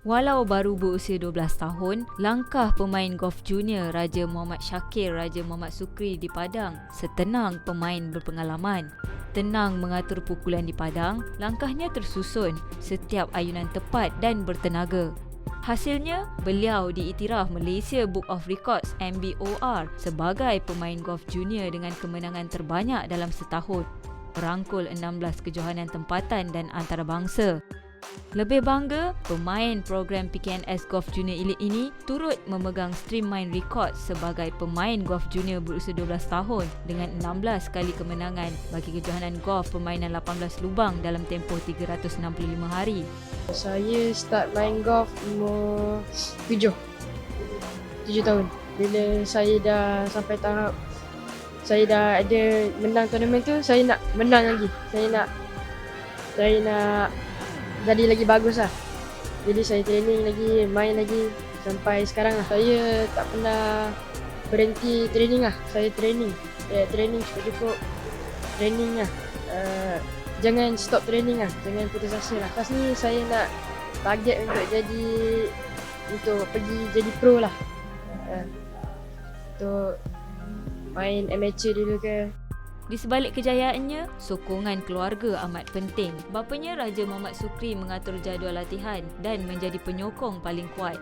Walau baru berusia 12 tahun, langkah pemain golf junior Raja Muhammad Syakir Raja Muhammad Sukri di Padang setenang pemain berpengalaman. Tenang mengatur pukulan di padang, langkahnya tersusun, setiap ayunan tepat dan bertenaga. Hasilnya, beliau diiktiraf Malaysia Book of Records MBOR sebagai pemain golf junior dengan kemenangan terbanyak dalam setahun. Merangkul 16 kejohanan tempatan dan antarabangsa. Lebih bangga, pemain program PKNS Golf Junior Elite ini turut memegang Streamline Record sebagai pemain golf junior berusia 12 tahun dengan 16 kali kemenangan bagi kejohanan golf permainan 18 lubang dalam tempoh 365 hari. Saya start main golf umur 7. 7 tahun. Bila saya dah sampai tahap saya dah ada menang tournament tu, saya nak menang lagi. Saya nak saya nak jadi lagi bagus lah. Jadi saya training lagi, main lagi sampai sekarang lah. Saya tak pernah berhenti training lah. Saya training. Eh, training cukup-cukup. Training lah. Uh, jangan stop training lah. Jangan putus asa lah. Lepas ni saya nak target untuk jadi untuk pergi jadi pro lah. Uh, untuk main amateur dulu ke Di sebalik kejayaannya, sokongan keluarga amat penting. Bapanya Raja Muhammad Sukri mengatur jadual latihan dan menjadi penyokong paling kuat.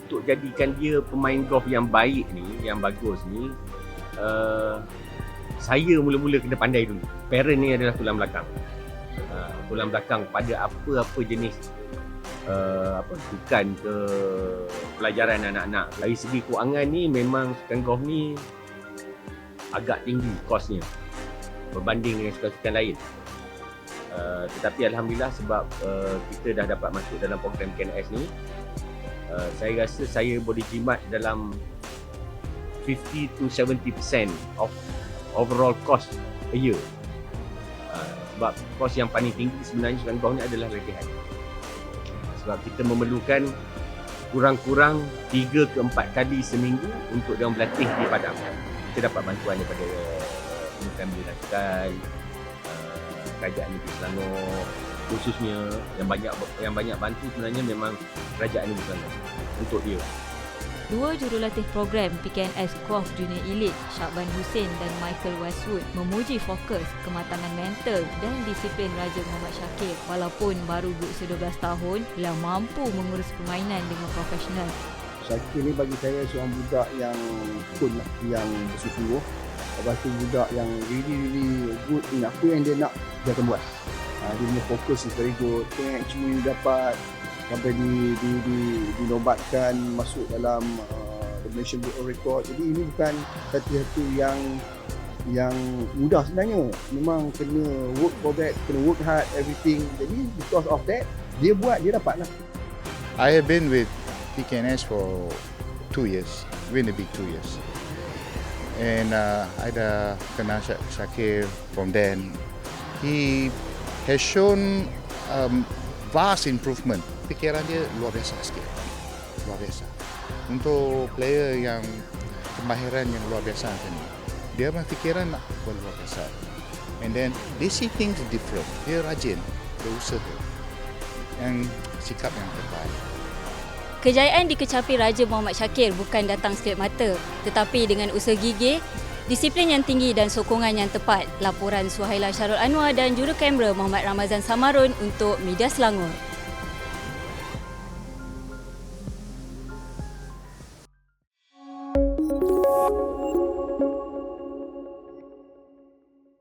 untuk jadikan dia pemain golf yang baik ni, yang bagus ni, uh, saya mula-mula kena pandai dulu. Parent ni adalah tulang belakang. Uh, tulang belakang pada apa-apa jenis uh, apa sukan ke pelajaran anak-anak. Dari segi kewangan ni memang sukan golf ni agak tinggi kosnya berbanding dengan sukan-sukan lain. Uh, tetapi Alhamdulillah sebab uh, kita dah dapat masuk dalam program KNS ni uh, saya rasa saya boleh jimat dalam 50 to 70% of overall cost a year. Uh, sebab kos yang paling tinggi sebenarnya sukan golf ni adalah latihan. Sebab kita memerlukan kurang-kurang 3 ke 4 kali seminggu untuk dia berlatih di padang. Kita dapat bantuan daripada Belia Sukan, uh, Kerajaan Negeri Selangor, khususnya yang banyak yang banyak bantu sebenarnya memang Kerajaan Negeri Selangor untuk dia. Dua jurulatih program PKNS Golf Junior Elite, Syakban Hussein dan Michael Westwood memuji fokus, kematangan mental dan disiplin Raja Muhammad Syakir. Walaupun baru berusia 12 tahun, beliau mampu mengurus permainan dengan profesional. Syakir ni bagi saya seorang budak yang cool lah, yang bersungguh-sungguh. Lepas tu budak yang really really good in apa yang dia nak, dia akan buat. Ha, dia punya fokus is very good. Catch ni dapat sampai di, di, di, dinobatkan masuk dalam uh, the Malaysian Book of Record. Jadi ini bukan satu-satu yang yang mudah sebenarnya. Memang kena work for that, kena work hard, everything. Jadi because of that, dia buat, dia dapat lah. I have been with PKNS for two years, been a big two years. And uh, I dah kenal Shakir from then. He has shown um, vast improvement. Fikiran dia luar biasa sikit. Luar biasa. Untuk player yang kemahiran yang luar biasa macam ni, dia punya fikiran nak pun luar biasa. And then, they see things different. Dia rajin, dia usaha. Yang sikap yang terbaik. Kejayaan dikecapi Raja Muhammad Syakir bukan datang sekelip mata, tetapi dengan usaha gigih, disiplin yang tinggi dan sokongan yang tepat. Laporan Suhaila Syarul Anwar dan juru kamera Muhammad Ramazan Samarun untuk Media Selangor.